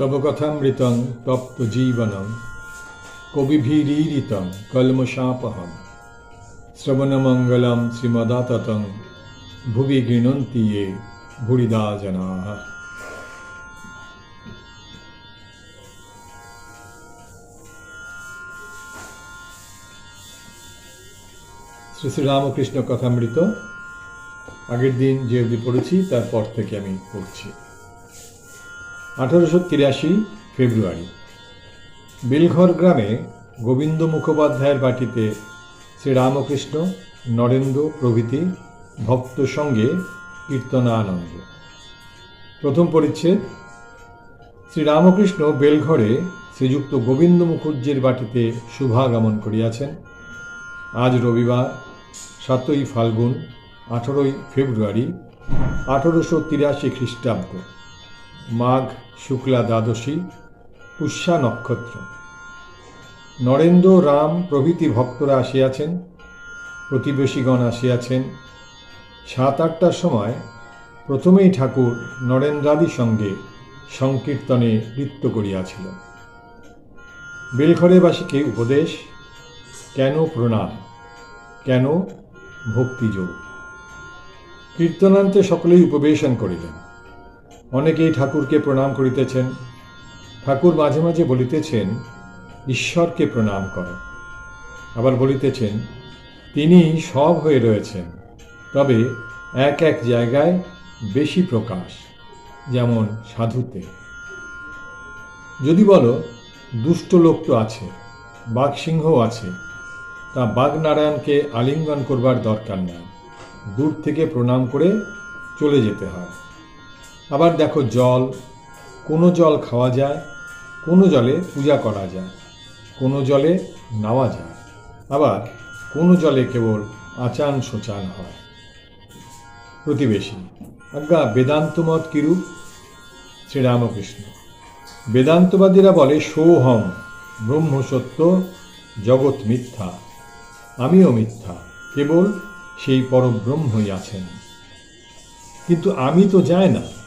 তব কথামৃতং তপ্ত জীবনম কবিভীরীরিতং কলমশাপহম। শ্রবণমঙ্গলম শ্রীমদাততং, ভুবি গৃণন্তি ये ভুরিদা জনাः শ্রী শ্রীরামকৃষ্ণ কথামৃত, আগের দিন যে পড়েছি, তারপর থেকে আমি পড়ছি। আঠারোশো তিরাশি ফেব্রুয়ারি। বেলঘর গ্রামে গোবিন্দ মুখোপাধ্যায়ের বাটিতে শ্রীরামকৃষ্ণ, নরেন্দ্র প্রভৃতি ভক্ত সঙ্গে কীর্তনা আনন্দ প্রথম পরিচ্ছেদ, শ্রীরামকৃষ্ণ বেলঘরে শ্রীযুক্ত গোবিন্দ মুখুজ্জের বাটিতে শুভাগমন করিয়াছেন। আজ রবিবার, সাতই ফাল্গুন, আঠেরোই ফেব্রুয়ারি, আঠেরোশো তিরাশি খ্রিস্টাব্দ। মাঘ, শুক্লা, দ্বাদশী, পুষ্যা নক্ষত্র। নরেন্দ্র রাম প্রভৃতি ভক্তরা আসিয়াছেন, প্রতিবেশীগণ আসিয়াছেন। সাত, আটটার সময় প্রথমেই ঠাকুর নরেন্দ্রাদি সঙ্গে সংকীর্তনে নৃত্য করিয়াছিল। বেলঘরেবাসীকে উপদেশ, কেন প্রণাম, কেন ভক্তিযোগ। কীর্তনান্তে সকলেই উপবেশন করিলেন। অনেকেই ঠাকুরকে প্রণাম করিতেছেন। ঠাকুর মাঝে মাঝে বলিতেছেন, ঈশ্বরকে প্রণাম কর। আবার বলিতেছেন, তিনি সব হয়ে রয়েছেন, তবে এক এক জায়গায় বেশি প্রকাশ, যেমন সাধুতে। যদি বলো, দুষ্ট লোক তো আছে, বাঘসিংহও আছে, তা বাঘনারায়ণকে আলিঙ্গন করবার দরকার নাই। দূর থেকে প্রণাম করে চলে যেতে হয়। আবার দেখো জল। কোনো জল খাওয়া যায়, কোনো জলে পূজা করা যায়, কোনো জলে নাওয়া যায়। আবার কোনো জলে কেবল আচান শোচান হয়। প্রতিবেশী, আজ্ঞা বেদান্ত মত কিরূপ শ্রীরামকৃষ্ণ, বেদান্তবাদীরা বলে, সোহম ব্রহ্ম সত্য, জগৎ মিথ্যা। আমিও মিথ্যা, কেবল সেই পরব্রহ্মই আছেন। কিন্তু আমি তো যায় না।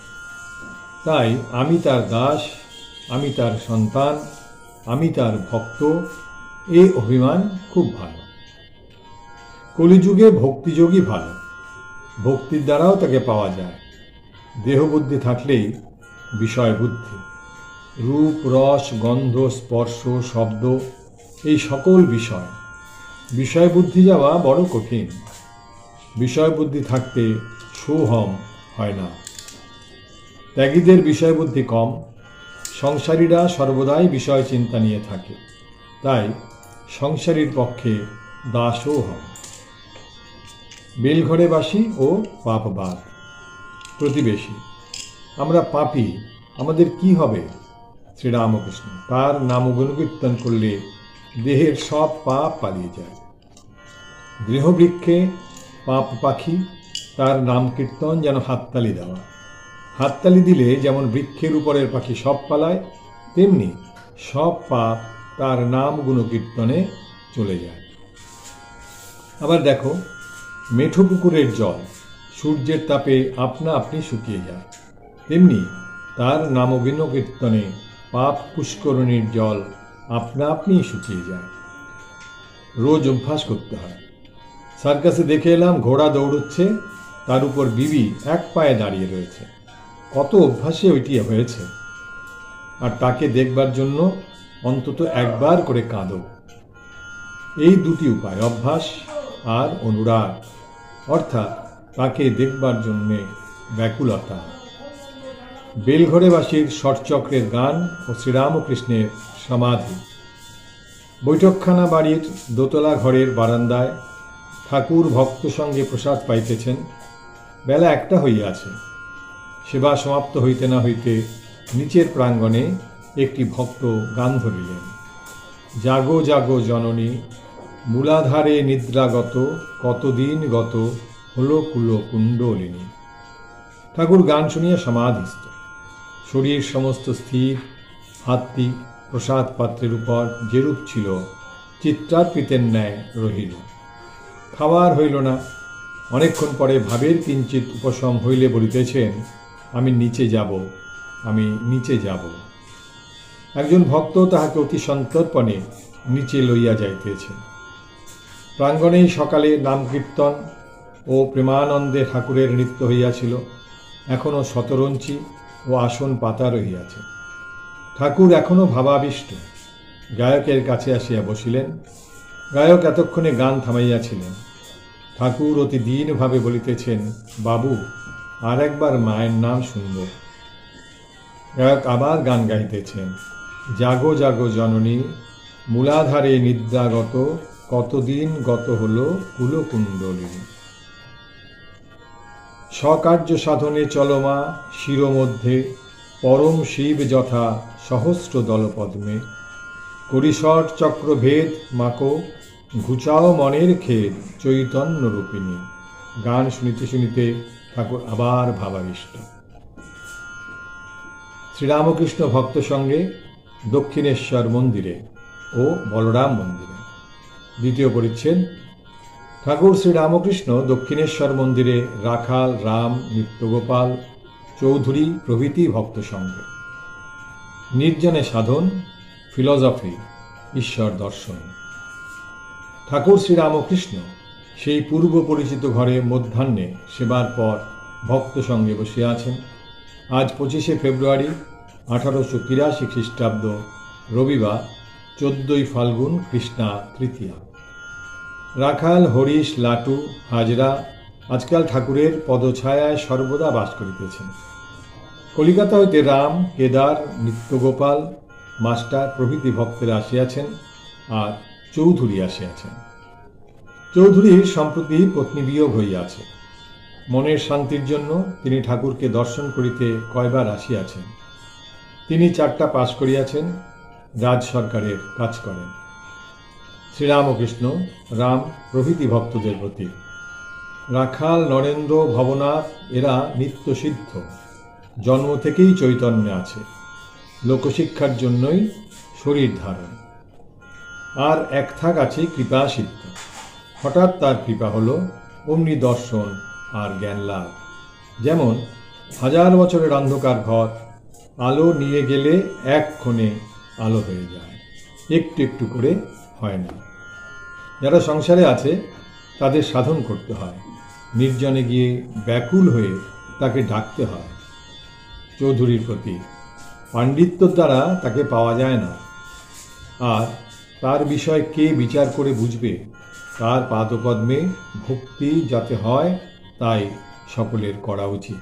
তাই আমি তার দাস, আমি তার সন্তান, আমি তার ভক্ত, এ অভিমান খুব ভালো। কলিযুগে ভক্তিযোগই ভালো, ভক্তির দ্বারাও তাকে পাওয়া যায়। দেহবুদ্ধি থাকলেই বিষয় বুদ্ধি রূপ, রস, গন্ধ, স্পর্শ, শব্দ, এই সকল বিষয়। বিষয় বুদ্ধি যাওয়া বড় কঠিন। বিষয় বুদ্ধি থাকতে সোহম হয় না। ত্যাগীদের বিষয় বুদ্ধি কম, সংসারীরা সর্বদাই বিষয় চিন্তা নিয়ে থাকে। তাই সংসারীর পক্ষে দাসও হন। বেলঘরে বাসী ও পাপবাদ। প্রতিবেশী, আমরা পাপী, আমাদের কি হবে? শ্রীরামকৃষ্ণ, তার নাম গুণকীর্তন করলে দেহের সব পাপ পালিয়ে যায়। গৃহবৃক্ষে পাপ পাখি, তার নাম কীর্তন যেন হাততালি দেওয়া। হাততালি দিলে যেমন বৃক্ষের উপরের পাখি সব পালায়, তেমনি সব পাপ তার নাম গুণকীর্তনে চলে যায়। আবার দেখো, মেঠো পুকুরের জল সূর্যের তাপে আপনা আপনি শুকিয়ে যায়। তেমনি তার নামগুণ কীর্তনে পাপ পুষ্করণীর জল আপনা আপনি শুকিয়ে যায়। রোজ অভ্যাস করতে হয়। সার্কাসে দেখে এলাম ঘোড়া দৌড়চ্ছে, তার উপর বিবি এক পায়ে দাঁড়িয়ে রয়েছে। কত অভ্যাসে ওইটি হয়েছে। আর তাকে দেখবার জন্য অন্তত একবার করে কাঁদো। এই দুটি উপায়, অভ্যাস আর অনুরাগ। অর্থাৎ তাকে দেখবার জন্যে ব্যাকুলতা। বেলঘরেবাসীর ষটচক্রের গান ও শ্রীরামকৃষ্ণের সমাধি। বৈঠকখানা বাড়ির দোতলা ঘরের বারান্দায় ঠাকুর ভক্ত সঙ্গে প্রসাদ পাইতেছেন। বেলা একটা হইয়াছে। সেবা সমাপ্ত হইতে না হইতে নিচের প্রাঙ্গণে একটি ভক্ত গান ধরিলেন। জাগো জাগো জননী, মূলাধারে নিদ্রাগত, কতদিন গত হলো কুলো কুণ্ডলিনী। ঠাকুর গান শুনিয়া সমাধিস্থ। শরীর সমস্ত স্থির হাতটি প্রসাদ পাত্রের উপর যেরূপ ছিল চিত্রার্পিতের ন্যায় রহিল। খাওয়ার হইল না, অনেকক্ষণ পরে ভাবের কিঞ্চিত উপশম হইলে বলিতেছেন আমি নিচে যাব, আমি নিচে যাব। একজন ভক্ত তাহাকে অতি সন্তর্পণে নিচে লইয়া যাইতেছে। প্রাঙ্গণেই সকালে নাম কীর্তন ও প্রেমানন্দে ঠাকুরের নৃত্য হইয়াছিল। এখনও শতরঞ্চি ও আসন পাতা রহিয়াছে। ঠাকুর এখনও ভাবাবিষ্ট। গায়কের কাছে আসিয়া বসিলেন। গায়ক এতক্ষণে গান থামাইয়াছিলেন। ঠাকুর অতি দীনভাবে বলিতেছেন, বাবু আর একবার মায়ের নাম শুনব। গায়ক আবার গান গাইতেছেন। জাগো জাগো জননী, মূলাধারে নিদ্রাগত, কতদিন গত হল কুলকুণ্ডলিনী স্বকার্য সাধনে চলমা শিরোমধ্যে, পরম শিব যথা সহস্র দলপদ্মে। করিসর চক্রভেদ মাকো, ঘুচাও মনের খেদ চৈতন্য রূপিণী। গান শুনিতে শুনিতে ঠাকুর আবার ভাবাবিষ্ট। শ্রীরামকৃষ্ণ ভক্ত সঙ্গে দক্ষিণেশ্বর মন্দিরে ও বলরাম মন্দিরে। দ্বিতীয় পরিচ্ছেদ, ঠাকুর শ্রীরামকৃষ্ণ দক্ষিণেশ্বর মন্দিরে রাখাল, রাম, নিত্যগোপাল, চৌধুরী প্রভৃতি ভক্ত সঙ্গে। নির্জনে সাধন ফিলসফি ঈশ্বর দর্শন। ঠাকুর শ্রীরামকৃষ্ণ সেই পূর্ব পরিচিত ঘরে মধ্যাহ্নে সেবার পর ভক্ত সঙ্গে বসে আছেন। আজ পঁচিশে ফেব্রুয়ারি, আঠারোশো তিরাশি খ্রিস্টাব্দ, রবিবার, চোদ্দই ফাল্গুন, কৃষ্ণা তৃতীয়া। রাখাল, হরিশ, লাটু, হাজরা আজকাল ঠাকুরের পদছায়ায় সর্বদা বাস করিতেছেন। কলিকাতা হইতে রাম, কেদার, নিত্যগোপাল, মাস্টার প্রভৃতি ভক্তেরা আসিয়াছেন আর চৌধুরী আসিয়াছেন। চৌধুরীর সম্প্রতি পত্নী বিয়োগ হইয়াছে। মনের শান্তির জন্য তিনি ঠাকুরকে দর্শন করিতে কয়বার আসিয়াছেন। তিনি চারটা পাশ করিয়াছেন, রাজ সরকারের কাজ করেন। শ্রীরামকৃষ্ণ রাম প্রভৃতি ভক্তদের প্রতি। রাখাল, নরেন্দ্র, ভবনাথ, এরা নিত্যসিদ্ধ জন্ম থেকেই চৈতন্য আছে। লোকশিক্ষার জন্যই শরীর ধারণ। আর এক থাক আছে কৃপা সিদ্ধ হঠাৎ তার কৃপা হলো অমনি দর্শন আর জ্ঞান লাভ। যেমন, হাজার বছরের অন্ধকার ঘর, আলো নিয়ে গেলে এক ক্ষণে আলো হয়ে যায়, একটু একটু করে হয় না। যারা সংসারে আছে, তাদের সাধন করতে হয়। নির্জনে গিয়ে ব্যাকুল হয়ে তাকে ডাকতে হয়। চৌধুরীর প্রতি পাণ্ডিত্যর দ্বারা তাকে পাওয়া যায় না। আর তার বিষয় কে বিচার করে বুঝবে তার পাদপদ্মে ভক্তি যাতে হয় তাই সকলের করা উচিত।